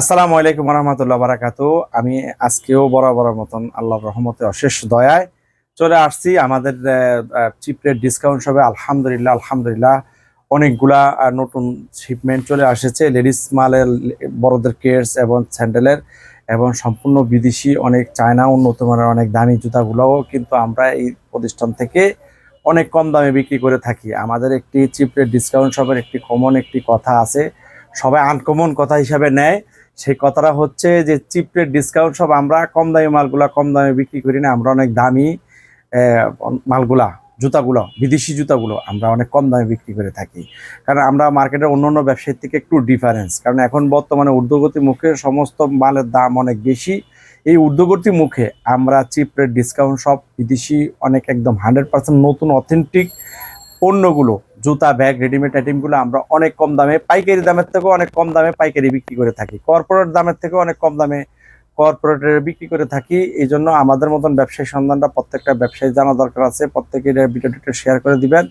আসসালামু আলাইকুম রহমতুল্লাহ বারাকাত। আমি আজকেও বরাবর মতন আল্লাহর রহমতে অশেষ দয়ায় চলে আসছি। আমাদের চিপরের ডিসকাউন্ট সবে, আলহামদুলিল্লাহ আলহামদুলিল্লাহ, অনেকগুলা নতুন শিপমেন্ট চলে আসছে। লেডিস মালের, বড়দের কেয়ার্স এবং স্যান্ডেলের এবং সম্পূর্ণ বিদেশি, অনেক চায়না, উন্নত মানের অনেক দামি জুতাগুলোও কিন্তু আমরা এই প্রতিষ্ঠান থেকে অনেক কম দামে বিক্রি করে থাকি। আমাদের একটি চিপরের ডিসকাউন্ট শপের একটি কমন একটি কথা আছে। সবাই আনকমন কথা হিসাবে নেয়। সেই কথাটা হচ্ছে যে চিপ ডিসকাউন্ট সব আমরা কম দামি মালগুলা কম দামে বিক্রি করি না, আমরা অনেক দামি মালগুলা, জুতাগুলো, বিদেশি জুতাগুলো আমরা অনেক কম দামে বিক্রি করে থাকি। কারণ আমরা মার্কেটের অন্য অন্য ব্যবসায়ীর থেকে একটু ডিফারেন্স কারণ এখন বর্তমানে ঊর্ধ্বগতি মুখে সমস্ত মালের দাম অনেক বেশি। এই ঊর্ধ্বগতি মুখে আমরা চিপ ডিসকাউন্ট সব বিদেশি অনেক একদম হান্ড্রেড পার্সেন্ট নতুন অথেন্টিক পণ্যগুলো জুতা ব্যাগ রেডিমেড আইটেমগুলো আমরা অনেক কম দামে, পাইকারি দামের থেকেও অনেক কম দামে পাইকারি বিক্রি করে থাকি। কর্পোরেট দামের থেকেও অনেক কম দামে কর্পোরেটের বিক্রি করে থাকি এই জন্য আমাদের মতন ব্যবসায়ী সন্ধানটা প্রত্যেকটা ব্যবসায়ী জানা দরকার আছে। প্রত্যেকে ভিডিওটা শেয়ার করে দিবেন।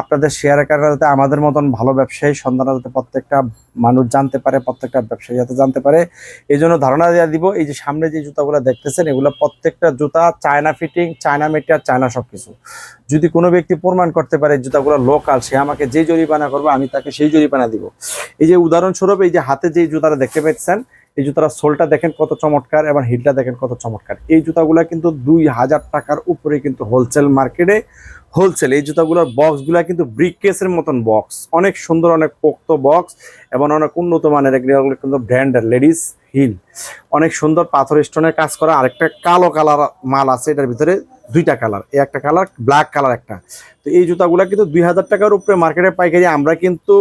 আপনাদের শেয়ারের কারণে যাতে আমাদের মতন ভালো ব্যবসায়ী সন্ধান যাতে প্রত্যেকটা মানুষ জানতে পারে, প্রত্যেকটা ব্যবসায়ী যাতে জানতে পারে। এই জন্য ধারণা দেওয়া দিব, এই যে সামনে যে জুতাগুলো দেখতেছেন, এগুলো প্রত্যেকটা জুতা, China fitting China material China সব কিছু যদি কোনো ব্যক্তি প্রমাণ করতে পারে জুতাগুলো লোকাল সে আমাকে যে জরিমানা করবে, আমি তাকে সেই জরিমানা দিব। এই যে উদাহরণস্বরূপ এই যে হাতে যে জুতাটা দেখতে পাচ্ছেন এই জুতার সোলটা দেখেন কত চমৎকার এবং হিলটা দেখেন কত চমৎকার। এই জুতাগুলো কিন্তু দুই হাজার টাকার উপরে কিন্তু হোলসেল মার্কেটে হোলসেল এই জুতাগুলোর বক্সগুলো কিন্তু ব্রিক কেসের মতন বক্স অনেক সুন্দর, অনেক পোক্ত বক্স এবং অনেক উন্নত মানের কিন্তু ব্র্যান্ডের লেডিস হিল অনেক সুন্দর পাথর স্টোনের কাজ করা, আরেকটা কালো কালার মাল আছে, এটার ভিতরে দুইটা কালার এই একটা কালার ব্ল্যাক কালার একটা। তো এই জুতাগুলো কিন্তু দুই হাজার টাকার উপরে মার্কেটে পাইকারি, আমরা কিন্তু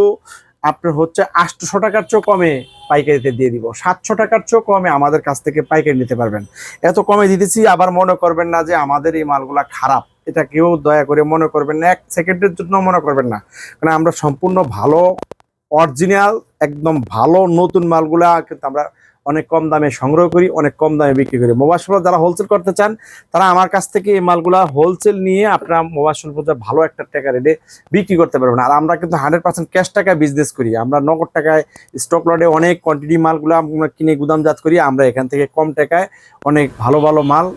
আপনার হচ্ছে আটশো টাকার চেয়েও কমে পাইকারিতে দিয়ে দিব। সাতশো টাকার চেয়েও কমে আমাদের কাছ থেকে পাইকারি নিতে পারবেন। এত কমে দিতেছি, আবার মনে করবেন না যে আমাদের এই মালগুলা খারাপ। এটা কেউ দয়া করে মনে করবেন না, এক সেকেন্ডের জন্য মনে করবেন না। কারণ আমরা সম্পূর্ণ ভালো অরিজিনাল একদম ভালো নতুন মালগুলা কিন্তু আমরা অনেক কম দামে সংগ্রহ করি, অনেক কম দামে বিক্রি করি। শপ যারা হোলসেল করতে চান, তারা আমার কাছ থেকে এই মালগুলা হোলসেল নিয়ে আপনারা শপ ভালো একটা টাকা রেটে বিক্রি করতে পারবেন। আর আমরা কিন্তু হান্ড্রেড পার্সেন্ট ক্যাশ টাকায় বিজনেস করি। আমরা নগদ টাকায় স্টক লটে অনেক কোয়ান্টিটি মালগুলো আমরা কিনে গুদামজাত করি। আমরা এখান থেকে কম টাকায় অনেক ভালো ভালো মাল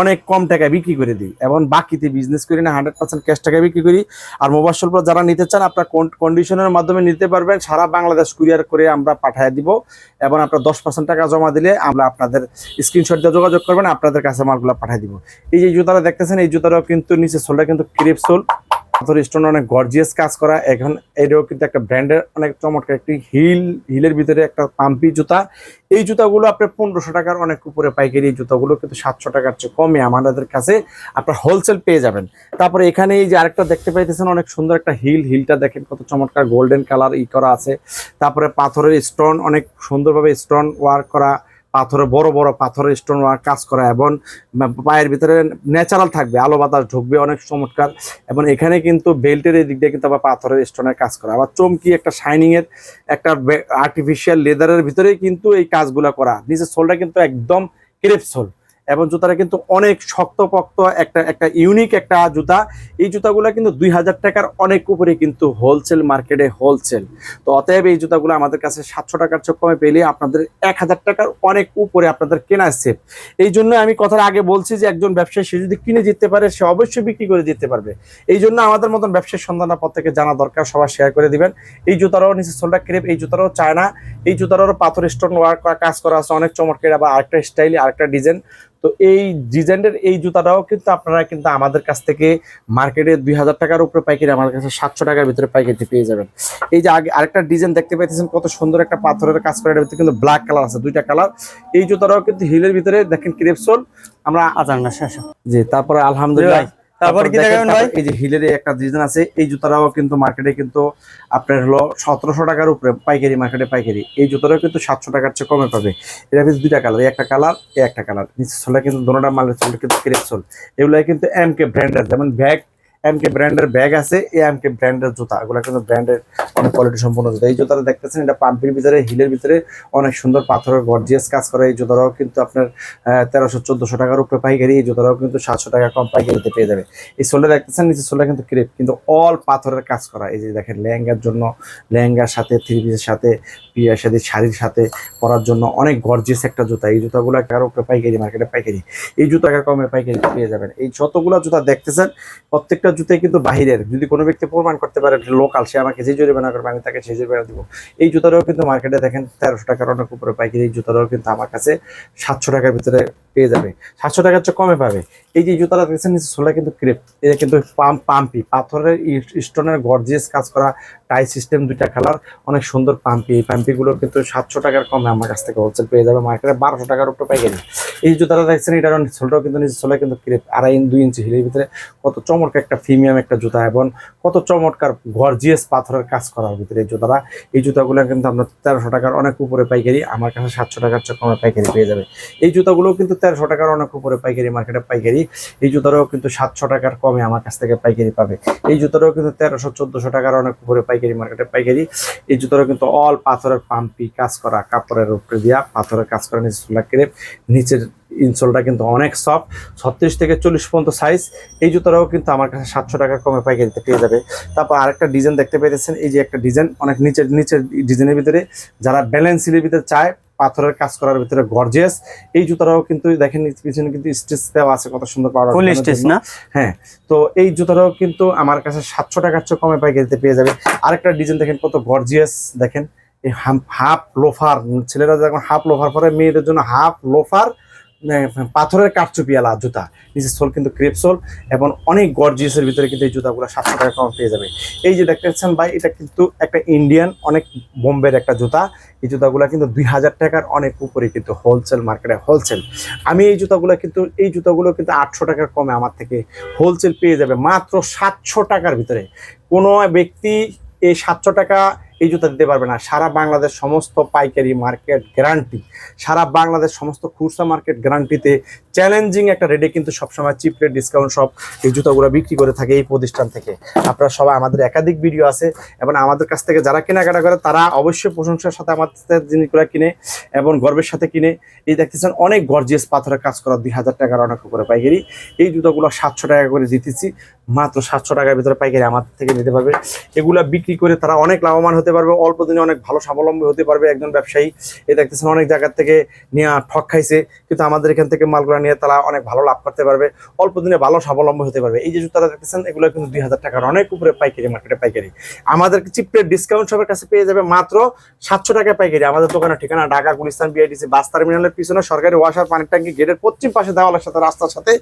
অনেক কম টাকায় বিক্রি করে দিই এবং বাকিতে বিজনেস করি না হান্ড্রেড পার্সেন্ট ক্যাশ টাকায় বিক্রি করি। আর মোবাইল শিল্প যারা নিতে চান, আপনার কোন কন্ডিশনের মাধ্যমে নিতে পারবেন। সারা বাংলাদেশ কুরিয়ার করে আমরা পাঠিয়ে দিব এবং আপনার দশ পার্সেন্ট টাকা জমা দিলে আমরা আপনাদের স্ক্রিনশট দিয়ে যোগাযোগ করবেন, আপনাদের কাছে মালগুলো পাঠিয়ে দিব। এই যে জুতাটা দেখতেছেন, এই জুতাটাও কিন্তু নিচে সোলটা কিন্তু ক্রিপ সোল পাথর স্টোন অনেক গর্জিয়াস কাজ করা। এখন এটাও কিন্তু একটা ব্র্যান্ডের অনেক চমৎকার একটি হিল হিলের ভিতরে একটা পাম্পি জুতা। এই জুতাগুলো আপনার পনেরোশো টাকার অনেক উপরে পাইকারি, এই জুতাগুলো কিন্তু সাতশো টাকার চেয়ে কমে আমাদের কাছে। আপনার হোলসেল পেয়ে যাবেন। তারপরে এখানে এই যে আরেকটা দেখতে পাইতেছেন, অনেক সুন্দর একটা হিল হিলটা দেখেন কত চমৎকার গোল্ডেন কালার ই করা আছে। তারপরে পাথরের স্টোন অনেক সুন্দরভাবে স্টোন ওয়ার্ক করা। পাথরে, বড় বড় পাথরের স্টোন ওয়ার্ক কাজ করা এবং পায়ের ভিতরে ন্যাচারাল থাকবে, আলো বাতাস ঢুকবে, অনেক চমৎকার। এবং এখানে কিন্তু বেল্টের এই দিক দিয়ে কিন্তু আবার পাথরের স্টোনের কাজ করা। আবার চমকি একটা শাইনিংয়ের একটা আর্টিফিশিয়াল লেদারের ভিতরেই কিন্তু এই কাজগুলো করা। নিচের সোলটা কিন্তু একদম ক্রেপ সোল এবং জুতাটা কিন্তু অনেক শক্তপোক্ত একটা একটা ইউনিক একটা জুতা। এই জুতাগুলো কিন্তু দুই হাজার টাকার অনেক উপরে কিন্তু হোলসেল মার্কেটে হোলসেল তো অতএব এই জুতাগুলো আমাদের কাছে সাতশো টাকার চোখ কমে পেলে আপনাদের এক হাজার টাকার অনেক উপরে আপনাদের কেনা সেফ এই জন্য আমি কথার আগে বলছি যে একজন ব্যবসায়ী, সে যদি কিনে জিততে পারে, সে অবশ্যই বিক্রি করে দিতে পারবে। এই জন্য আমাদের মতন ব্যবসায়ীর সন্ধানটা প্রত্যেকে জানা দরকার, সবার শেয়ার করে দিবেন। এই জুতারও নিচে সোলটা ক্রেপ, এই জুতারও চায়না, এই জুতারও পাথর স্টোন ওয়ার্ক কাজ করা আছে, অনেক চমৎকার, আবার আরেকটা স্টাইল আরেকটা ডিজাইন তো এই ডিজাইনের এই জুতাটাও কিন্তু আপনারা কিন্তু আমাদের কাছ থেকে মার্কেটে দুই হাজার টাকার উপরে পাইকারি আমার কাছে সাতশো টাকার ভিতরে পাইকারি পেয়ে যাবেন। এই যে আগে আরেকটা ডিজাইন দেখতে পাইতেছেন কত সুন্দর একটা পাথরের কাজ করে ভিতরে কিন্তু ব্ল্যাক কালার আছে দুইটা কালার। এই জুতাটাও কিন্তু হিলের ভিতরে দেখেন ক্রেপসোল। আমরা আজান না শেষ জি তারপরে আলহামদুলিল্লাহ তারপর কি দেখাবেন ভাই? এই যে হিলের একটা ডিজাইন আছে এই জুতাটাও কিন্তু মার্কেটে কিন্তু আপনার হলো সতেরোশো টাকার উপরে পাইকারি মার্কেটে পাইকারি। এই জুতাটাও কিন্তু সাতশো টাকার চেয়ে কমে পাবে। এটা কিন্তু দুইটা কালার একটা কালার একটা কালার কিন্তু দোনোটা মালের সোলটা কিন্তু ক্রেপ সোল। এগুলো কিন্তু এম কে ব্র্যান্ডের যেমন ব্যাগ এম কে ব্র্যান্ডের ব্যাগ আছে এম কে ব্র্যান্ডের জুতা। এগুলো কিন্তু ব্র্যান্ডের অনেক কোয়ালিটি সম্পূর্ণ জুতা। এই জুতাটা দেখতেছেন, এটা পাম্পের ভিতরে, হিলের ভিতরে অনেক সুন্দর পাথরের গর্জিয়াস কাজ করা এই জুতাটাও কিন্তু আপনার তেরোশো, চোদ্দশো টাকার উপরে পাইকারি। এই জুতাটাও কিন্তু সাতশো টাকা কম পাইকারিতে পেয়ে যাবে। এই সোলটা দেখতেছেন নিচে সোলটা কিন্তু ক্রেপ কিন্তু অল পাথরের কাজ করা। এই যে দেখেন, লেহেঙ্গার জন্য, লেহেঙ্গার সাথে থ্রি পিসের সাথে সাথে, শাড়ির সাথে পরার জন্য অনেক গর্জিয়াস একটা জুতা। এই জুতাগুলো কারও পাইকারি মার্কেটে পাইকারি। এই জুতা কমে পাইকারি পেয়ে যাবেন। এই যতগুলো জুতা দেখতেছেন, প্রত্যেকটা জুতাই কিন্তু বাহিরের। যদি কোনো ব্যক্তি প্রমাণ করতে পারে লোকাল সে আমাকে যে জরিমানা করবে, আমি তাকে সেই জরিমানা দিব। এই জুতাটাও কিন্তু মার্কেটে দেখেন, তেরোশো টাকার অনেক উপরে পাইকারি। এই জুতাটাও কিন্তু আমার কাছে সাতশো টাকার ভিতরে পেয়ে যাবে। সাতশো টাকার চেয়ে কমে পাবে। এই যে জুতাটা দেখছেন, নিচে সোলা কিন্তু ক্রেপ এটা কিন্তু পাম্প পাম্পি, পাথরের স্টোনের গর্জিয়াস কাজ করা টাই সিস্টেম দুইটা কালার অনেক সুন্দর পাম্পি। এই পাম্পিগুলো কিন্তু সাতশো টাকার কমে আমার কাছ থেকে হোলসেল পেয়ে যাবে। মার্কেটে বারোশো টাকার উপরে পাইকারি। এই জুতাটা দেখছেন, এটার সোলটাও কিন্তু নিচে সোলা কিন্তু ক্রেপ আড়াই দুই ইঞ্চি হিলের ভিতরে। কত চমৎকার একটা প্রিমিয়াম একটা জুতা এবং কত চমৎকার গর্জিয়াস পাথরের কাজ করার ভিতরে এই জুতাটা। এই জুতাগুলো কিন্তু আপনার তেরোশো টাকার অনেক উপরে পাইকারি, আমার কাছে সাতশো টাকার চেয়ে কমে পাইকারি পেয়ে যাবে। এই জুতাগুলো কিন্তু তেরোশো টাকার অনেক উপরে পাইকারি, মার্কেটে পাইকারি। এই জুতাটাও কিন্তু সাতশো টাকার কমে আমার কাছ থেকে পাইকারি পাবে। এই জুতাটাও কিন্তু তেরোশো, চোদ্দশো টাকার অনেক উপরে পাইকারি। মার্কেটে পাইকারি। এই জুতোটা কিন্তু অল পাথরের পাম্পি কাজ করা, কাপড়ের উপরে দিয়া পাথরের কাজ করা নিচে সোলা নিচের ইনসোলটা কিন্তু অনেক সফট ছত্রিশ থেকে চল্লিশ পর্যন্ত সাইজ এই জুতোটাও কিন্তু আমার কাছে সাতশো টাকা কমে পাইকারিতে পেয়ে যাবে। তারপর আরেকটা ডিজাইন দেখতে পেয়েছেন, এই যে একটা ডিজাইন অনেক নিচের নিচের ডিজাইনের ভিতরে যারা ব্যালেন্স সিলের ভিতরে চায় পাথরের কাজ করার ভিতরে গর্জিয়াস এই জুতাটাও কিন্তু দেখেন পিছনে কিন্তু স্টেজ দেওয়া আছে কত সুন্দর পাওয়ার ফুল স্টেজ না? হ্যাঁ তো এই জুতাটাও কিন্তু আমার কাছে সাতশো টাকার চেয়ে কমে পাইকারিতে পেয়ে যাবে আরেকটা ডিজাইন দেখেন কত গর্জিয়াস দেখেন এই হাফ লোফার ছেলেরা যখন হাফ লোফার পরে মেয়েদের জন্য হাফ লোফার পাথরের কাঠচুপিয়ালা জুতা। নিচের সোল কিন্তু ক্রেপ সোল এবং অনেক গর্জিয়াসের ভিতরে কিন্তু এই জুতাগুলো সাতশো টাকা কম পেয়ে যাবে। এই যে দেখতেছেন ভাই, এটা কিন্তু একটা ইন্ডিয়ান অনেক বোম্বের একটা জুতা। এই জুতাগুলো কিন্তু দুই হাজার টাকার অনেক উপরে কিন্তু হোলসেল মার্কেটে হোলসেল আমি এই জুতাগুলো কিন্তু, এই জুতাগুলো কিন্তু আটশো টাকার কমে আমার থেকে হোলসেল পেয়ে যাবে মাত্র সাতশো টাকার ভিতরে। কোনো ব্যক্তি এই সাতশো টাকা এই জুতা দিতে পারবে না। সারা বাংলাদেশ সমস্ত পাইকারি মার্কেট গ্যারান্টি। সারা বাংলাদেশ সমস্ত খুচরা মার্কেট গ্যারান্টিতে চ্যালেঞ্জিং একটা রেটে কিন্তু সবসময় চিপ রেট, ডিসকাউন্ট সব এই জুতাগুলো বিক্রি করে থাকে এই প্রতিষ্ঠান থেকে। আপনারা সবাই আমাদের একাধিক ভিডিও আছে এবং আমাদের কাছ থেকে যারা কেনাকাটা করে তারা অবশ্যই প্রশংসার সাথে আমাদের জিনিসগুলো কিনে এবং গর্বের সাথে কিনে। এই দেখতেছেন অনেক গর্জিয়াস পাথরের কাজ করা দুই হাজার টাকার অনেক করে পাইকারি। এই জুতাগুলো সাতশো টাকা করে দিতেছি। মাত্র সাতশো টাকার ভিতরে পাইকারি আমাদের থেকে নিতে পারবে। এগুলা বিক্রি করে তারা অনেক লাভবান হতে পারবে, অল্প দিনে অনেক ভালো স্বাবলম্বী হতে পারবে একজন ব্যবসায়ী। এই দেখতেছেন অনেক জায়গার থেকে নেওয়া ঠক খাইছে, কিন্তু আমাদের এখান থেকে মালগুলো নিয়ে তারা অনেক ভালো লাভ করতে পারবে, অল্প দিনে ভালো স্বাবলম্বী হতে পারবে। এই যে জুতারা দেখতেছেন, এগুলো কিন্তু দুই হাজার টাকার অনেক উপরে পাইকারি, মার্কেটে পাইকারি। আমাদের চিপের ডিসকাউন্ট সবের কাছে পেয়ে যাবে মাত্র সাতশো টাকায় পাইকারি। আমাদের দোকানের ঠিকানা ঢাকা, গুলিস্তান বিআইডিসি বাস টার্মিনালের পিছনে সরকারি ওয়াশার পানির ট্যাঙ্কি, গেটের পশ্চিম পাশে দেওয়ালের সাথে, রাস্তার সাথে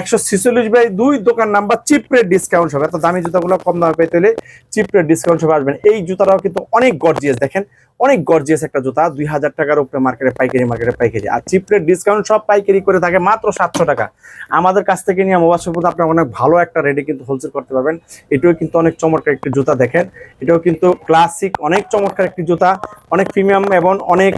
একশো ছিচল্লিশ বাই দুই দোকান নাম্বার, চিপ রেট ডিসকাউন্ট হবে এত দামি জুতাগুলো কম দামে পেতে হলে চিপ রেট ডিসকাউন্ট হবে আসবেন। এই জুতাটাও কিন্তু অনেক গর্জিয়াস দেখেন, অনেক গর্জিয়াস একটা জুতা, দুই হাজার টাকার উপরে মার্কেটে পাইকারি মার্কেটে পাইকারি। আর চিপ রেট ডিসকাউন্ট সব পাইকারি করে থাকে মাত্র সাতশো টাকা। আমাদের কাছ থেকে নিয়ে মোবাইল সম্পর্কে আপনার অনেক ভালো একটা রেটে কিন্তু হোলসেল করতে পারবেন। এটাও কিন্তু অনেক চমৎকার একটি জুতা, দেখেন। এটাও কিন্তু ক্লাসিক অনেক চমৎকার একটি জুতা, অনেক প্রিমিয়াম এবং অনেক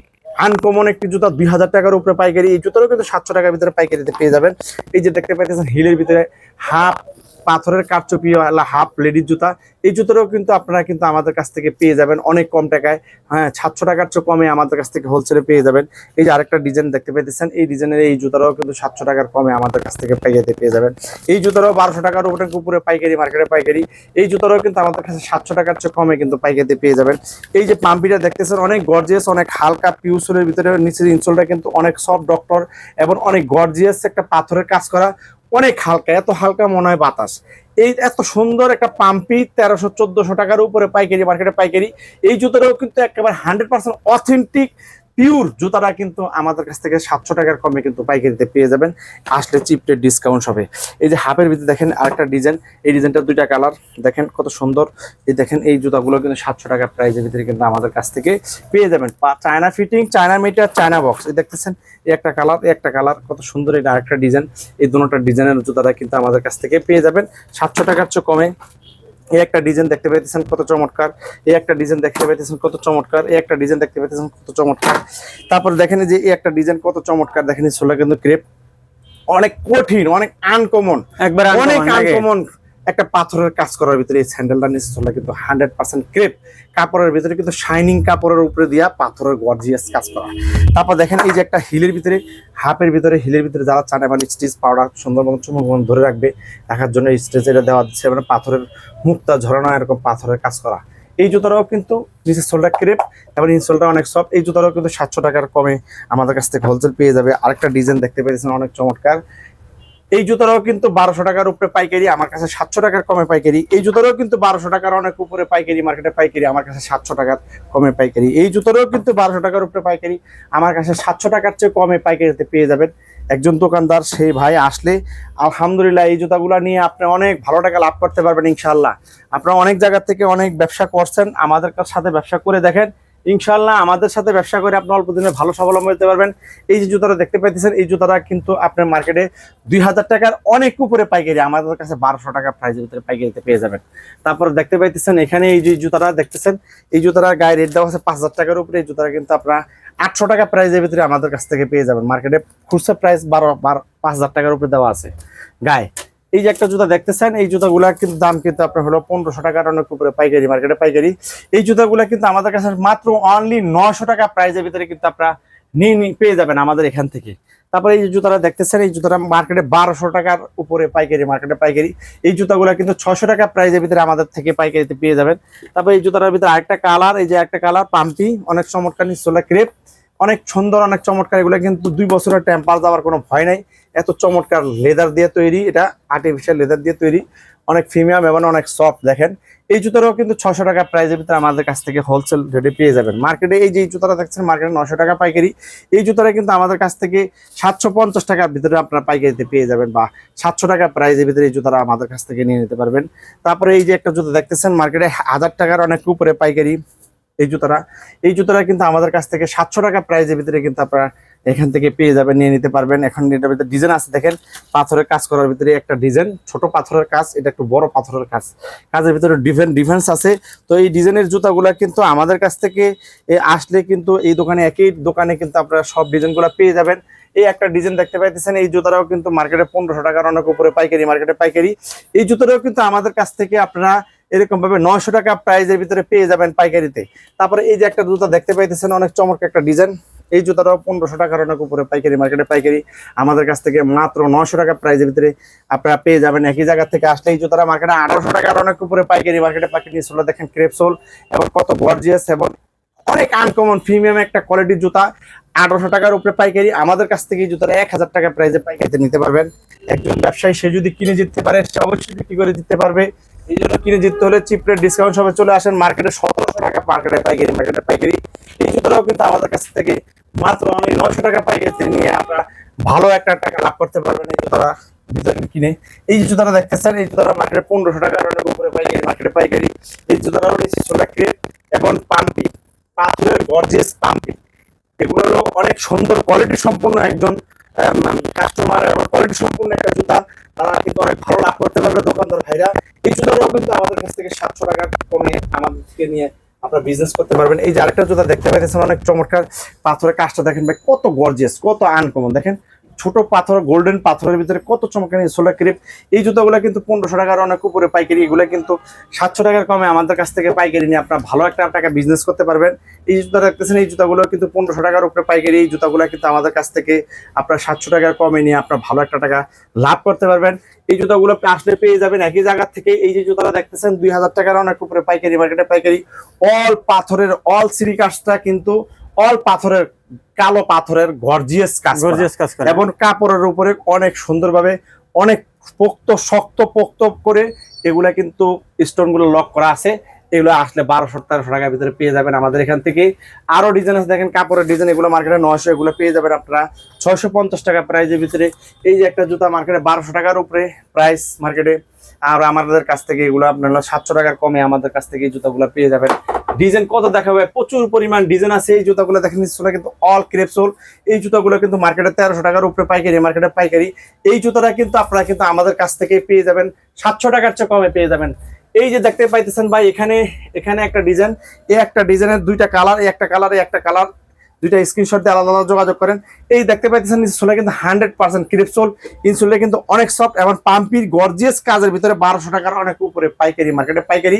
আনকমন একটি জুতা, দুই হাজার টাকার উপরে পাইকারি। এই জুতারও কিন্তু সাতশো টাকার ভিতরে পাইকারিতে পেয়ে যাবেন। এই যে দেখতে পাইতেছেন, হিলের ভিতরে হাফ পাথরের কারচুপি আলা হাফ লেডির জুতা। এই জুতোটাও কিন্তু আপনারা কিন্তু আমাদের কাছ থেকে পেয়ে যাবেন অনেক কম টাকায়। হ্যাঁ সাতশো টাকার চেয়ে কমে আমাদের কাছ থেকে হোলসেলে পেয়ে যাবেন। এই যে আরেকটা ডিজাইন দেখতে পেতেছেন, এই ডিজাইনের এই জুতাটাও কিন্তু সাতশো টাকার কমে আমাদের কাছ থেকে পাইকারিতে পেয়ে যাবেন। এই জুতাটাও বারোশো টাকার উপরে উপরে পাইকারি মার্কেটে পাইকারি। এই জুতাটাও কিন্তু আমাদের কাছে সাতশো টাকার চেয়ে কমে কিন্তু পাইকারিতে পেয়ে যাবেন। এই যে পাম্পিটা দেখতেছেন, অনেক গর্জিয়াস অনেক হালকা পিউসলের ভিতরে নিচের ইনসোলটা কিন্তু অনেক সফট ডক্টর এবং অনেক গর্জিয়াস একটা পাথরের কাজ করা। অনেক হালকা, এত হালকা মনে হয় বাতাস। এই এত সুন্দর একটা পাম্পি তেরোশো, চোদ্দশো টাকার উপরে পাইকারি মার্কেটে পাইকারি। এই জুতোটাও কিন্তু একেবারে হান্ড্রেড পার্সেন্ট অথেন্টিক পিওর জুতাটা কিন্তু আমাদের কাছ থেকে সাতশো টাকার কমে কিন্তু পাইকারিতে পেয়ে যাবেন। আসলে চিপটে ডিসকাউন্ট হবে এই যে হাফের ভিতরে দেখেন আরেকটা ডিজাইন এই ডিজাইনটা দুইটা কালার দেখেন কত সুন্দর। এই দেখেন এই জুতাগুলো কিন্তু সাতশো টাকার প্রাইজের ভিতরে কিন্তু আমাদের কাছ থেকে পেয়ে যাবেন। China fitting China meter China box এই দেখতেছেন? এই একটা কালার এই একটা কালার কত সুন্দর এটা আরেকটা ডিজাইন এই দুটোটা ডিজাইনের জুতাটা কিন্তু আমাদের কাছ থেকে পেয়ে যাবেন। সাতশো টাকার চেয়ে কমে। এই একটা ডিজাইন দেখতে পেতেছেন কত চমৎকার এই একটা ডিজাইন দেখতে পেতেছেন কত চমৎকার এই একটা ডিজাইন দেখতে পেতেছেন কত চমৎকার। তারপর দেখেন যে এই একটা ডিজাইন কত চমৎকার দেখেন সোলা কিন্তু ক্রেপ। অনেক কঠিন অনেক আনকমন একবার অনেক আনকমন একটা পাথরের কাজ করার ভিতরে এই স্যান্ডেলটা নিচে কিন্তু হান্ড্রেড পার্সেন্ট ক্রেপ কাপড়ের ভিতরে কিন্তু শাইনিং কাপড়ের উপরে দিয়া পাথরের গর্জিয়াস কাজ করা। তারপর দেখেন এই যে একটা হিলের ভিতরে, হাফের ভিতরে, হিলের ভিতরে যারা চানে মানে স্টিচ পাউডার সুন্দরবন চুমুকবন ধরে রাখবে রাখার জন্য স্টেজ এটা দেওয়া দিচ্ছে মানে পাথরের মুক্তা ঝরানো এরকম পাথরের কাজ করা। এই জুতোটাও কিন্তু নিচের সোলটা ক্রেপ এবং ইনসোলটা অনেক সফট এই জুতোটাও কিন্তু সাতশো টাকার কমে আমাদের কাছ থেকে হোলসেল পেয়ে যাবে। আরেকটা ডিজাইন দেখতে পেয়েছেন, অনেক চমৎকার। এই জুতাটাও কিন্তু বারোশো টাকার উপরে পাইকারি, আমার কাছে সাতশো টাকার কমে পাইকারি। এই জুতাটাও কিন্তু বারোশো টাকার অনেক উপরে পাইকারি মার্কেটে পাইকারি, আমার কাছে সাতশো টাকার কমে পাইকারি। এই জুতাটাও কিন্তু বারোশো টাকার উপরে পাইকারি, আমার কাছে সাতশো টাকার চেয়ে কমে পাইকারিতে পেয়ে যাবেন একজন দোকানদার। সেই ভাই আসলে আলহামদুলিল্লাহ এই জুতাগুলো নিয়ে আপনি অনেক ভালো টাকা লাভ করতে পারবেন ইনশাল্লাহ আপনারা অনেক জায়গা থেকে অনেক ব্যবসা করছেন, আমাদের সাথে ব্যবসা করে দেখেন ইনশাল্লাহ আমাদের সাথে ব্যবসা করে আপনি অল্প দিনে ভালো স্বাবলম্বী হতে পারবেন। এই যে জুতাটা দেখতে পাইতেছেন, এই জুতাটা কিন্তু আপনার মার্কেটে দুই হাজার টাকার অনেক উপরে পাইকারি, আমাদের কাছে বারোশো টাকা প্রাইজের ভিতরে পাইকারিতে পেয়ে যাবেন। তারপর দেখতে পাইতেছেন, এখানে এই যে জুতাটা দেখতেছেন, এই জুতাটার গায়ে রেট দেওয়া আছে পাঁচ হাজার টাকার উপরে, এই জুতাটা কিন্তু আপনারা আটশো টাকা প্রাইজের ভিতরে আমাদের কাছ থেকে পেয়ে যাবেন। মার্কেটে খুচরা প্রাইস বারো বারো, পাঁচ হাজার টাকার উপরে দেওয়া আছে গায়ে। এই যে একটা জুতা দেখতেছেন, এই জুতাগুলা কিন্তু দাম কিন্তু আপনার হলো পনেরোশো টাকার অনেক উপরে পাইকারি মার্কেটে পাইকারি। এই জুতাগুলা কিন্তু আমাদের কাছে মাত্র অনলি নশো টাকা প্রাইজের ভিতরে কিন্তু আপনারা নিয়ে পেয়ে যাবেন আমাদের এখান থেকে। তারপরে এই যে জুতাটা দেখতেছেন, এই জুতাটা মার্কেটে বারোশো টাকার উপরে পাইকারি মার্কেটে পাইকারি। এই জুতাগুলা কিন্তু ছশো টাকা প্রাইজের ভিতরে আমাদের থেকে পাইকারিতে পেয়ে যাবেন। তারপরে এই জুতাটার ভিতরে আরেকটা কালার এই যে একটা কালার পাম্পি, অনেক চমৎকার নিচলা ক্রেপ অনেক সুন্দর, অনেক চমৎকার, এগুলো কিন্তু দুই বছরের টেম্পার যাওয়ার কোনো ভয় নাই। এত চমৎকার লেদার দিয়ে তৈরি, এটা আর্টিফিশিয়াল লেদার দিয়ে তৈরি। অনেক প্রিমিয়াম এবং অনেক সফট দেখেন। এই জুতাটাও কিন্তু ছশো টাকা প্রাইজের ভিতরে আমাদের কাছ থেকে হোলসেল রেটে পেয়ে যাবেন। মার্কেটে এই যে জুতাটা দেখছেন মার্কেটে নশো টাকা পাইকারি। এই জুতাটা কিন্তু আমাদের কাছ থেকে সাতশো পঞ্চাশ টাকার ভিতরে আপনারা পাইকারিতে পেয়ে যাবেন বা সাতশো টাকা প্রাইজের ভিতরে এই জুতাটা আমাদের কাছ থেকে নিয়ে নিতে পারবেন। তারপরে এই যে একটা জুতা দেখতেছেন মার্কেটে হাজার টাকার অনেক উপরে পাইকারি এই জুতাটা। এই জুতাটা কিন্তু আমাদের কাছ থেকে সাতশো টাকা প্রাইজের ভিতরে কিন্তু আপনারা এখান থেকে পেয়ে যাবেন, নিয়ে নিতে পারবেন। এখন এটার ভিতরে ডিজাইন আছে, দেখেন, পাথরের কাজ করার ভিতরে একটা ডিজাইন ছোট পাথরের কাজ, এটা একটু বড় পাথরের কাজ। কাজের ভিতরে ডিফারেন্ট ডিফারেন্স আছে। তো এই ডিজাইনের জুতাগুলো কিন্তু আমাদের কাছ থেকে আসলে কিন্তু এই দোকানে, একই দোকানে কিন্তু আপনারা সব ডিজাইনগুলো পেয়ে যাবেন। এই একটা ডিজাইন দেখতে পাইতেছেন, এই জুতাটাও কিন্তু মার্কেটে পনেরোশো টাকার অনেক উপরে, পাইকারি মার্কেটে পাইকারি। এই জুতাটাও কিন্তু আমাদের কাছ থেকে আপনারা এরকম ভাবে নয়শো টাকা প্রাইজের ভিতরে পেয়ে যাবেন পাইকারিতে। তারপরে এই যে একটা জুতা দেখতে পাইতেছেন, অনেক চমৎকার একটা ডিজাইন এই জুতাটাও পনেরোশো টাকার অনেক উপরে পাইকারি মার্কেটে পাইকারি। আমাদের কাছ থেকে মাত্র নশো টাকা প্রাইজের ভিতরে আপনারা পেয়ে যাবেন। একই জায়গা থেকে আসলে এই জুতাটা মার্কেটে আঠারোশো টাকার অনেক উপরে পাইকারি মার্কেটে পাইকারি সোল দেখেন ক্রেপসোল এবং কত গর্জিয়াস এবং অনেক আনকমন প্রিমিয়াম একটা কোয়ালিটির জুতা। আঠারোশো টাকার উপরে পাইকারি। আমাদের কাছ থেকে এই জুতাটা এক হাজার টাকা প্রাইজে পাইকারিতে নিতে পারবেন। একজন ব্যবসায়ী, সে যদি কিনে জিততে পারে, সে অবশ্যই বিক্রি করে দিতে পারবে। এই জন্য কিনে জিততে হলে চিপরেট ডিসকাউন্ট সবে চলে আসেন। মার্কেটে সতেরোশো টাকা মার্কেটে পাইকারি মার্কেটে পাইকারি। এই জুতোটাও কিন্তু আমাদের কাছ থেকে মাত্র আমি নয়শো টাকা পাইকারিতে নিয়ে আপনারা ভালো একটা টাকা লাভ করতে পারবেন এই জুতোটা কিনে। এই জুতাটা দেখতেছেন, এই জুতাটা মার্কেটে পনেরোশো টাকা উপরে পাইকারি মার্কেটে পাইকারি। এই জুতাটা রয়েছে সোলা ক্রেপ এবং পাম্পি পাথরের গর্জিয়াস পাম্পি এগুলো হলো অনেক সুন্দর কোয়ালিটি সম্পন্ন একজন কাস্টমার এবং কোয়ালিটি সম্পূর্ণ একটা জুতা। তারা কিন্তু অনেক ভালো লাভ করতে পারবে দোকানদার ভাইরা? এই জুতাটাও কিন্তু আমাদের কাছ থেকে সাতশো টাকা কমে আমাদের থেকে নিয়ে আপনারা বিজনেস করতে পারবেন। এই যে আরেকটা জুতা দেখতে পাইতেছেন, অনেক চমৎকার। পাথরের কাজটা দেখেন ভাই, কত গর্জিয়াস কত আনকমন দেখেন ছোট পাথর গোল্ডেন পাথরের ভিতরে কত চমৎকার সোলা ক্রিপ এই জুতাগুলো কিন্তু পনেরোশো টাকার অনেক উপরে পাইকারি, এগুলো কিন্তু সাতশো টাকার কমে আমাদের কাছ থেকে পাইকারি নিয়ে আপনার ভালো একটা টাকা বিজনেস করতে পারবেন। এই জুতা দেখতেছেন, এই জুতাগুলো কিন্তু পনেরোশো টাকার উপরে পাইকারি, এই জুতাগুলো কিন্তু আমাদের কাছ থেকে আপনার সাতশো টাকার কমে নিয়ে আপনার ভালো একটা টাকা লাভ করতে পারবেন। এই জুতাগুলো আসলে পেয়ে যাবেন একই জায়গা থেকে। এই যে জুতাটা দেখতেছেন, দুই হাজার টাকার অনেক উপরে পাইকারি মার্কেটে পাইকারি। অল পাথরের অল সিরি কাজটা কিন্তু অল পাথরের কালো পাথরের গর্জিয়াস কাজ। গর্জিয়াস কাজ করে। এবং কাপড়ের উপরে অনেক সুন্দরভাবে অনেক পোক্ত শক্ত পোক্ত করে এগুলা কিন্তু স্টোনগুলো লক করা আছে। এগুলো আসলে বারোশো তেরোশো টাকার ভিতরে পেয়ে যাবেন আমাদের এখান থেকে। আরও ডিজাইন আছে দেখেন কাপড়ের ডিজাইন এগুলো মার্কেটে নয়শো এগুলো পেয়ে যাবেন আপনারা ছয়শো পঞ্চাশ টাকা প্রাইজের ভিতরে। এই যে একটা জুতা মার্কেটে বারোশো টাকার উপরে প্রাইস মার্কেটে আর আমাদের কাছ থেকে এগুলো আপনারা সাতশো টাকার কমে আমাদের কাছ থেকে জুতাগুলো পেয়ে যাবেন। ডিজাইন কত দেখাবে? প্রচুর পরিমাণ ডিজাইন আছে। এই জুতাগুলো দেখেন নিশ্চয় কিন্তু অল ক্রেপসোল এই জুতাগুলো কিন্তু মার্কেটে তেরোশো টাকার উপরে পাইকারি মার্কেটে পাইকারি। এই জুতাটা কিন্তু আপনারা কিন্তু আমাদের কাছ থেকে পেয়ে যাবেন। সাতশো টাকার চেয়ে কমে পেয়ে যাবেন। এই যে দেখতে পাইতেছেন ভাই, এখানে এখানে একটা ডিজাইন। এই একটা ডিজাইনের দুইটা কালার একটা কালার একটা কালার দুইটা স্ক্রিনশট দিয়ে আলাদা আলাদা যোগাযোগ করেন। এই দেখতে পাইতেছেন সোলে কিন্তু হান্ড্রেড পার্সেন্ট ক্রিপসোল ইনসোলে কিন্তু অনেক সফট এবং পাম্পির গর্জিয়াস কাজের ভিতরে বারোশো টাকার অনেক উপরে পাইকারি মার্কেটে পাইকারি।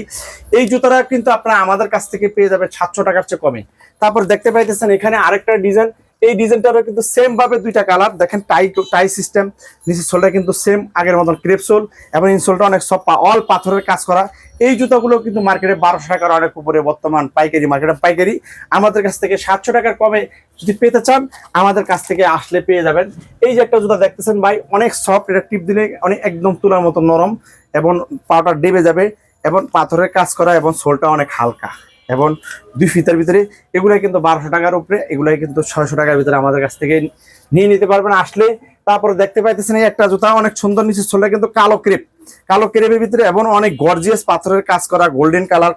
এই জুতোটা কিন্তু আপনারা আমাদের কাছ থেকে পেয়ে যাবে সাতশো টাকার চেয়ে কমে। তারপর দেখতে পাইতেছেন এখানে আরেকটা ডিজাইন এই ডিজাইনটারও কিন্তু সেম ভাবে দুইটা কালার দেখেন টাই টাই সিস্টেম নিচের সোলটা কিন্তু সেম আগের মতন ক্রেপ সোল এবং ইনসোলটা অনেক সব অল পাথরের কাজ করা। এই জুতাগুলো কিন্তু মার্কেটে বারোশো টাকার অনেক উপরে বর্তমান পাইকারি মার্কেটে পাইকারি আমাদের কাছ থেকে সাতশো টাকার কমে যদি পেতে চান, আমাদের কাছ থেকে আসলে পেয়ে যাবেন। এই যে একটা জুতা দেখতেছেন ভাই, অনেক সফট এটা টিপ দিলে অনেক একদম তুলার মতো নরম এবং পাউটা ডেবে যাবে এবং পাথরের কাজ করা এবং সোলটা অনেক হালকা। এবং দুই ফিতার ভিতরে, এগুলাই কিন্তু বারোশো টাকার উপরে, এগুলাই কিন্তু ছয়শো টাকার ভিতরে আমাদের কাছ থেকে নিয়ে নিতে পারবেন। আসলে তারপরে দেখতে পাইতেছেন একটা জুতা অনেক সুন্দর নিচে সোলটা কিন্তু কালো ক্রেপ। কালো ক্রেপের ভিতরে এবং অনেক গর্জিয়াস পাথরের কাজ করা গোল্ডেন কালার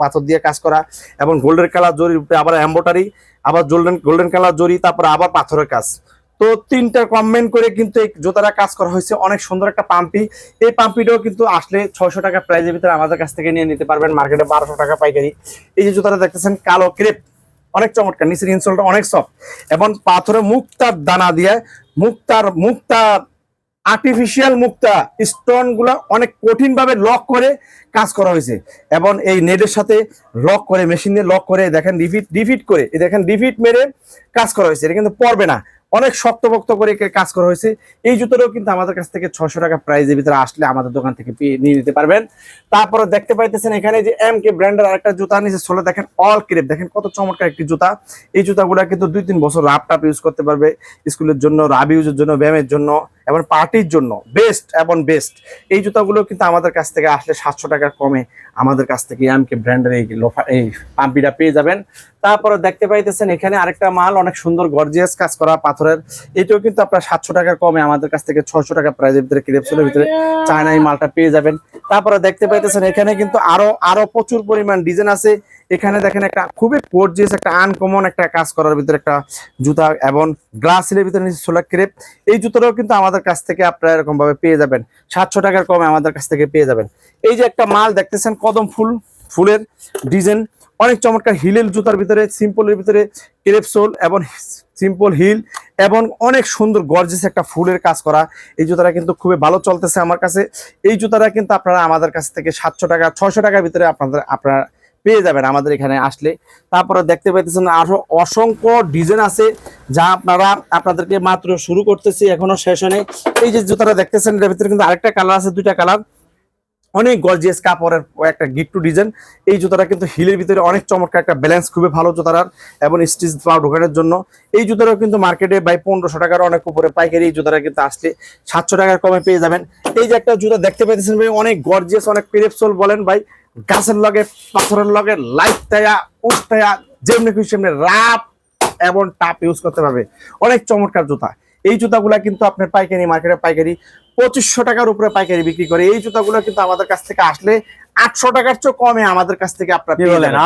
পাথর দিয়ে কাজ করা এবং গোল্ডেন কালার জরির উপরে আবার এম্বোটারি আবার গোল্ডেন গোল্ডেন কালার জরি, তারপরে আবার পাথরের কাজ। তো তিনটা কমেন্ট করে কিন্তু এই জুতাটা কাজ করা হয়েছে। অনেক সুন্দর একটা পাম্পি। এই পাম্পিটাও কিন্তু আসলে ছয়শো টাকা প্রাইজের ভিতরে আমাদের কাছ থেকে নিয়ে নিতে পারবেন। মার্কেটে বারোশো টাকা পাইকারি। এই যে জুতাটা দেখতেছেন, কালো ক্রেপ অনেক চমৎকার, নিচের ইনসোলটা অনেক সফট এবং পাথরে মুক্তার দানা দিয়ে, মুক্তার মুক্তার আর্টিফিশিয়াল মুক্তা স্টোনগুলা অনেক কঠিন ভাবে লক করে কাজ করা হয়েছে। এবং এই নেটের সাথে লক করে মেশিন দিয়ে লক করে, দেখেন ডিফিট ডিফিট করে দেখেন ডিফিট মেরে কাজ করা হয়েছে। এটা কিন্তু পড়বে না। অনেক শক্তপোক্ত করে কাজ করা হয়েছে। এই জুতোটাও কিন্তু আমাদের কাছ থেকে ছশো টাকা প্রাইজের ভিতরে আসলে আমাদের দোকান থেকে নিয়ে নিতে পারবেন। তারপরে দেখতে পাইতেছেন এখানে যে এম কে ব্র্যান্ডের আরেকটা জুতা নিচে চলে দেখেন অল ক্রেপ দেখেন কত চমৎকার একটি জুতা। এই জুতাগুলা কিন্তু দুই তিন বছর রাব টাপ ইউজ করতে পারবে স্কুলের জন্য রাব ইউজের জন্য, ব্যায়ামের জন্য, এবং পার্টির জন্য বেস্ট এবং বেস্ট এই জুতাগুলো কিন্তু আমাদের কাছ থেকে আসলে সাতশো টাকার কমে আমাদের কাছ থেকে এম কে ব্র্যান্ডের এই লোফা এই পাম্পিটা পেয়ে যাবেন। তারপরে দেখতে পাইতেছেন এখানে আরেকটা মাল, অনেক সুন্দর গর্জিয়াস কাজ করা পাথরের। এটাও কিন্তু আপনার সাতশো টাকার কমে, আমাদের কাছ থেকে ছয়শো টাকা প্রাইজের ভিতরে ক্রেপসেলের ভিতরে চায়না এই মালটা পেয়ে যাবেন। তারপরে দেখতে পাইতেছেন এখানে কিন্তু আরও আরও প্রচুর পরিমাণ ডিজাইন আছে। এখানে দেখেন একটা খুবই গর্জিয়াস একটা আনকমন একটা কাজ করার ভিতরে একটা জুতা এবং গ্লাস ভিতরে নিচে সোলার ক্রেপ। এই জুতোটাও কিন্তু আমাদের কাছ থেকে আপনারা এরকম ভাবে পেয়ে যাবেন। সাতশো টাকার কমে আমাদের কাছ থেকে পেয়ে যাবেন। এই যে একটা মাল দেখতেছেন, কদম ফুল, ফুলের ডিজাইন অনেক চমৎকার হিলের জুতার ভিতরে, সিম্পলের ভিতরে ক্রেপ সোল এবং সিম্পল হিল এবং অনেক সুন্দর গর্জিয়াস একটা ফুলের কাজ করা। এই জুতাটা কিন্তু খুবই ভালো চলতেছে আমার কাছে। এই জুতাটা কিন্তু আপনারা আমাদের কাছ থেকে সাতশো টাকা, ছয়শো টাকার ভিতরে আপনাদের, আপনারা পেয়ে যাবেন আমাদের এখানে আসলে। তারপরে দেখতে পাইতেছেন আরও অসংখ্য ডিজাইন আছে যা আপনারা, আপনাদেরকে মাত্র শুরু করতেছি, এখনও শেষ হয়নি। এই যে জুতাটা দেখতেছেন এর ভিতরে কিন্তু আরেকটা কালার আছে, দুইটা কালার। অনেক গর্জিয়াস কাপড়ের একটা গিট্টু ডিজাইন এই জুতাটা কিন্তু হিলের ভিতরে অনেক চমৎকার একটা ব্যালেন্স খুবই ভালো জুতার এবং স্টিচ পা ঢোকানোর জন্য। এই জুতাটাও কিন্তু মার্কেটে বাই পনেরোশো টাকার অনেক উপরে, পাইকারি এই জুতাটা কিন্তু আসলে সাতশো টাকার কমে পেয়ে যাবেন। এই যে একটা জুতা দেখতে পাইতেছেন ভাই, অনেক গর্জিয়াস অনেক পেরেপসোল বলেন ভাই। গাছের লগে, পাথরের লগে লাইট টায়া উঠটায়া যেমনি খুশি সেমনি এবং টাপ ইউজ করতে পারবে। অনেক চমৎকার জুতা। এই জুতাগুলা কিন্তু আপনার পাইকারি মার্কেটে পাইকারি পঁচিশশো টাকার উপরে পাইকারি বিক্রি করে। এই জুতাগুলো কিন্তু আমাদের কাছ থেকে আসলে আটশো টাকার চেয়ে কমে আমাদের কাছ থেকে আপনার।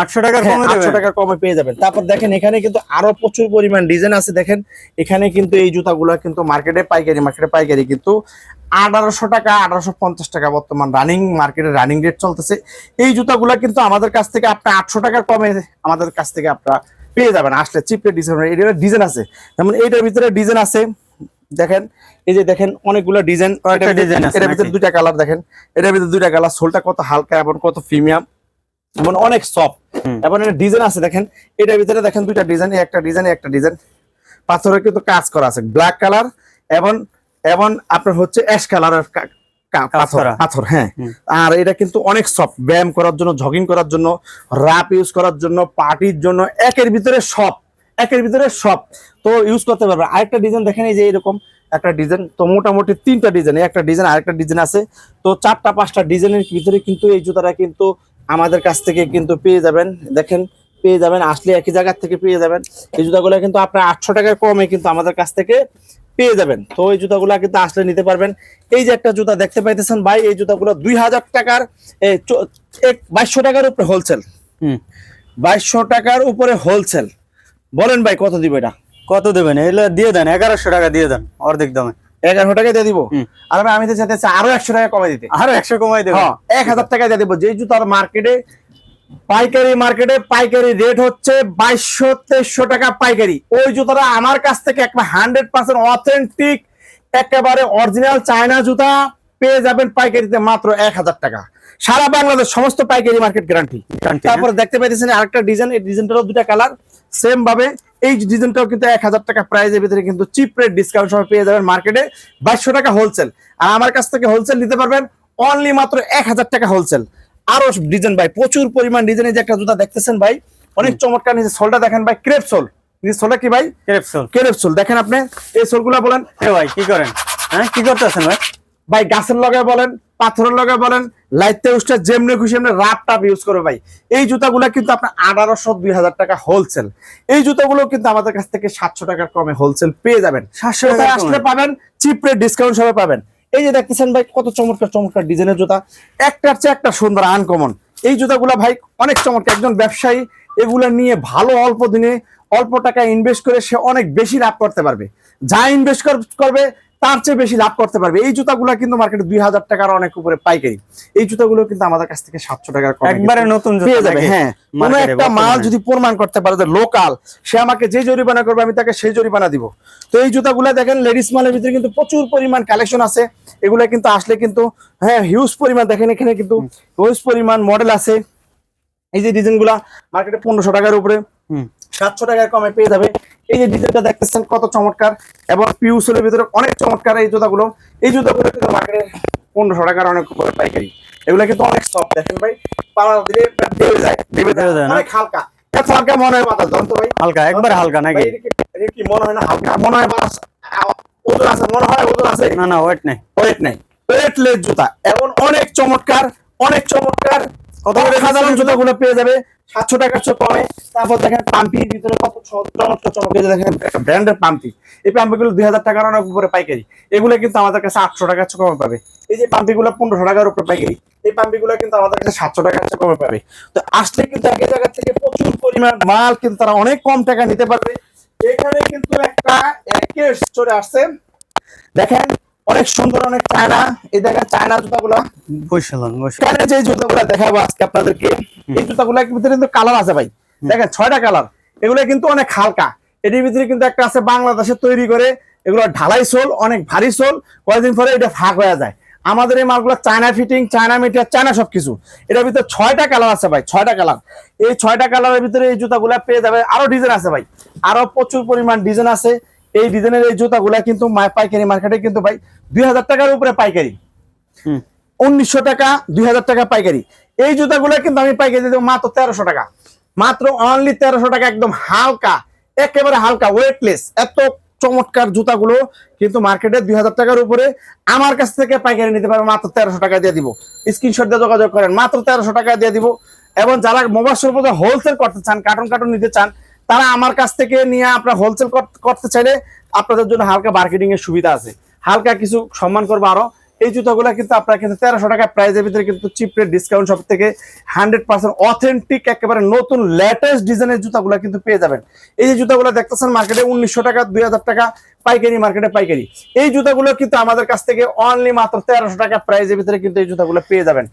আটশো টাকার হ্যাঁ, কমে আটশো দেবেন? টাকা কমে পেয়ে যাবেন। তারপর দেখেন এখানে কিন্তু আরও প্রচুর পরিমাণ ডিজাইন আছে। দেখেন এখানে কিন্তু এই জুতাগুলো কিন্তু মার্কেটে পাইকারি মার্কেটে পাইকারি কিন্তু আঠারোশো টাকা আঠারোশো পঞ্চাশ টাকা বর্তমান রানিং মার্কেটে রানিং রেট চলতেছে। এই জুতাগুলো কিন্তু আমাদের কাছ থেকে আপনার আটশো টাকার কমে আমাদের কাছ থেকে আপনারা পেয়ে যাবেন। আসলে চিপে ডিজাইন এটা ডিজাইন আছে। যেমন এইটার ভিতরে ডিজাইন আছে দেখেন এই যে দেখেন অনেকগুলো ডিজাইন আছে এটার ভিতরে দুইটা কালার দেখেন এটার ভিতরে দুইটা কালার সোলটা কত হালকা এবং কত প্রিমিয়াম এবং অনেক সফট এবং এর ডিজাইন আছে দেখেন এটার ভিতরে দেখেন দুইটা ডিজাইন একটা ডিজাইন একটা ডিজাইন পাথরের কিন্তু কাজ করা আছে ব্ল্যাক কালার এবং এবং আপনার হচ্ছে অ্যাশ কালারের পাথর পাথর হ্যাঁ। আর এটা কিন্তু অনেক সফট ব্যায়াম করার জন্য জগিং করার জন্য রাপ ইউজ করার জন্য পার্টির জন্য একের ভিতরে সব। একের ভিতরে সব। তো ইউজ করতে পারবে। আরেকটা ডিজাইন দেখেন এই যে এরকম একটা ডিজাইন তো মোটামুটি তিনটা ডিজাইন একটা ডিজাইন আরেকটা ডিজাইন আছে। তো চারটা পাঁচটা ডিজাইনের ভিতরে কিন্তু এই জুতাটা কিন্তু আমাদের কাছ থেকে কিন্তু পেয়ে যাবেন। দেখেন পেয়ে যাবেন আসলে একই জায়গার থেকে পেয়ে যাবেন। এই জুতাগুলো কিন্তু আপনার আটশো টাকার কমে কিন্তু আমাদের কাছ থেকে পেয়ে যাবেন। তো এই জুতাগুলো কিন্তু আসলে নিতে পারবেন। এই যে একটা জুতা দেখতে পাইতেছেন ভাই এই জুতাগুলো দুই হাজার টাকার বাইশশো টাকার উপরে হোলসেল হুম। বাইশশো টাকার উপরে হোলসেল বলেন ভাই কত দিব এটা? কত দেবেন? এগুলো দিয়ে দেন এগারোশো টাকা দিয়ে দেন অর্ধেক দামে। এগারোশো টাকা দিয়ে দিব? আর আমি তো চাইতে চাই আরও একশো টাকা কমে দিতে। আরও একশো কমাই দেবেন? হ্যাঁ এক হাজার টাকা দিয়ে দিব। যে জুতার মার্কেটে পাইকারি মার্কেটে পাইকারি রেট হচ্ছে বাইশশো তেইশশো টাকা পাইকারি। ওই জুতাটা আমার কাছ থেকে একটা হান্ড্রেড পার্সেন্ট অথেন্টিক একেবারে অরিজিনাল চায়না জুতা পেয়ে যাবেন পাইকারিতে মাত্র এক হাজার টাকা। সারা বাংলাদেশ সমস্ত পাইকারি মার্কেট গ্যারান্টি তারপরে দেখতে পাইতেছেন আরেকটা ডিজাইন এই ডিজাইনটারও দুটা কালার সেম ভাবে এই ডিজাইনটাও কিন্তু এক হাজার টাকা প্রাইজের ভিতরে কিন্তু চিপ রেট ডিসকাউন্ট সহ পেয়ে যাবেন মার্কেটে বাইশশো টাকা হোলসেল আর আমার কাছ থেকে হোলসেল নিতে পারবেন অনলি মাত্র এক হাজার টাকা হোলসেল আরও ডিজাইন ভাই প্রচুর পরিমাণ ডিজাইনের যে একটা জুতা দেখতেছেন ভাই অনেক চমৎকার নিচে সোলটা দেখেন ভাই ক্রেপ সোল সোলটা কি ভাই? ক্রেপসোল ক্রেপ সোল দেখেন আপনি এই সোলগুলা বলেন। এ ভাই কি করেন? হ্যাঁ কি করতেছেন ভাই? ভাই গাছের লগে বলেন পাথরের লগে বলেন লাইটতে উঠছে যেমনি খুশি এমনি রাপ টাপ ইউজ করে ভাই। এই জুতাগুলো কিন্তু আপনার আঠারোশো দুই হাজার টাকা হোলসেল এই জুতাগুলো কিন্তু আমাদের কাছ থেকে সাতশো টাকার কমে হোলসেল পেয়ে যাবেন। 700 টাকা আসলে পাবেন? চিপ রেট ডিসকাউন্ট সবে পাবেন। এই যে দেখতেছেন ভাই কত চমৎকার চমৎকার ডিজাইনের জুতা। একটার চেয়ে একটা সুন্দর আনকমন এই জুতাগুলো ভাই অনেক চমৎকার। একজন ব্যবসায়ী এগুলো নিয়ে ভালো অল্প দিনে অল্প টাকা ইনভেস্ট করে সে অনেক বেশি লাভ করতে পারবে। যা ইনভেস্ট করবে তার চেয়ে বেশি লাভ করতে পারবে। এই জুতাগুলো কিন্তু মার্কেটে দুই হাজার টাকার অনেক উপরে পাইকারি। এই জুতাগুলো কিন্তু আমাদের কাছ থেকে সাতশো টাকার একবারে নতুন জুতা পেয়ে যাবে। হ্যাঁ কোন একটা মাল যদি প্রমাণ করতে পারে যে লোকাল সে আমাকে যে জরিমানা করবে আমি তাকে সেই জরিমানা দিব। তো এই জুতাগুলো দেখেন লেডিস মালের ভিতরে কিন্তু প্রচুর পরিমাণ কালেকশন আছে। এগুলা কিন্তু আসলে কিন্তু হ্যাঁ হিউজ পরিমাণ। দেখেন এখানে কিন্তু হিউজ পরিমাণ মডেল আছে। এই যে ডিজাইনগুলা মার্কেটে পনেরোশো টাকার উপরে। সাতশো টাকায় কমে পেয়ে যাবে। এই যে ডিজাইনটা দেখতেছেন কত চমৎকার এবং পিউসের ভিতরে অনেক চমৎকার এই জুতাগুলো। এই জুতাগুলো কিন্তু মার্কেটে পনেরোশো টাকার অনেক উপরে পাইকারি। এগুলো কিন্তু অনেক সফট দেখেন ভাই পাড়া দিলে দেবে যায় দেবে যায়? অনেক হালকা। হালকা মনে হয় বাতাস জানতো ভাই? হালকা একবারে হালকা নাকি? কি- মনে হয় না হালকা মনে হয় বাতাস। ওজন আছে মনে হয় ওজন আছে। না না ওয়েট নেই। ওয়েট নাই। ওয়েটলেস জুতা এবং অনেক চমৎকার অনেক চমৎকার। কত করে সাধারণ জুতাগুলো পেয়ে যাবে সাতশো কমে তারপর দেখেন পাম্পির ভিতরে কত চ- চমৎকার চমৎকার এই দেখেন ব্র্যান্ডের পাম্পি। এই পাম্পিগুলো দুই হাজার টাকার অনেক উপরে পাইকারি। এগুলো কিন্তু আমাদের কাছে আটশো কমে পাবে। এই যে পাম্পিগুলো পনেরোশো টাকার উপরে পাইকারি। এই পাম্পিগুলো কিন্তু আমাদের কাছে সাতশো কমে পাবে। তো আসলে কিন্তু এক জায়গা থেকে প্রচুর পরিমাণ মাল কিন্তু তারা অনেক কম টাকা নিতে পারবে। এখানে কিন্তু একটা আসছে। দেখেন অনেক সুন্দর অনেক চায়না। এই দেখেন চায়না জুতাগুলো। বৈশালন চায়না যে জুতাগুলো দেখাবো আজকে আপনাদেরকে? এই জুতাগুলো ভিতরে কিন্তু কালার আছে ভাই। দেখেন ছয়টা কালার। এগুলো কিন্তু অনেক হালকা। এটির ভিতরে কিন্তু একটা আছে বাংলাদেশে তৈরি করে। এগুলো ঢালাই সোল অনেক ভারী সোল। কয়েকদিন পরে এটা ফাঁক হয়ে যায়। আমাদের এই মালগুলো China fitting China meter China সবকিছু। এটার ভিতরে ছয়টা কালার আছে ভাই ছয়টা কালার। এই ছয়টা কালারের ভিতরে এই জুতাগুলো পেয়ে যাবে আরও ডিজাইন আছে ভাই। আরও প্রচুর পরিমাণ ডিজাইন আছে। এই ডিজাইনের এই জুতাগুলা কিন্তু পাইকারি মার্কেটে কিন্তু ভাই দুই হাজার টাকার উপরে পাইকারি। উনিশশো টাকা দুই হাজার টাকা পাইকারি। এই জুতাগুলো কিন্তু আমি পাইকারি দেবো মাত্র তেরোশো টাকা। মাত্র অনলি তেরোশো টাকা একদম হালকা একেবারে হালকা ওয়েটলেস এত চমৎকার জুতাগুলো কিন্তু মার্কেটে দুই হাজার টাকার উপরে আমার কাছ থেকে পাইকারি নিতে পারবে মাত্র তেরোশো টাকা দিয়ে দিব। স্ক্রিনশট দিয়ে যোগাযোগ করেন মাত্র তেরোশো টাকা দিয়ে দিব। এবং যারা মোবাইল সর্বদা হোলসেল করতে চান কার্টুন কার্টুন নিতে চান তারা আমার কাছ থেকে নিয়ে আপনার হোলসেল করতে চাইলে আপনাদের জন্য হালকা মার্কেটিং এর সুবিধা আছে। হালকা কিছু সম্মান করব আরও। এই জুতাগুলো কিন্তু আপনার কিন্তু তেরোশো টাকা প্রাইজের ভিতরে কিন্তু চিপ রেট ডিসকাউন্ট সব থেকে হান্ড্রেড পার্সেন্ট অথেন্টিক একেবারে নতুন লেটেস্ট ডিজাইনের জুতাগুলো কিন্তু পেয়ে যাবেন। এই যে জুতাগুলো দেখতেছেন মার্কেটে উনিশশো টাকা, দুই হাজার টাকা, পাইকারি মার্কেটে পাইকারি। এই জুতাগুলো কিন্তু আমাদের কাছ থেকে অনলি মাত্র তেরোশো টাকা প্রাইজের ভিতরে কিন্তু এই জুতাগুলো পেয়ে যাবেন।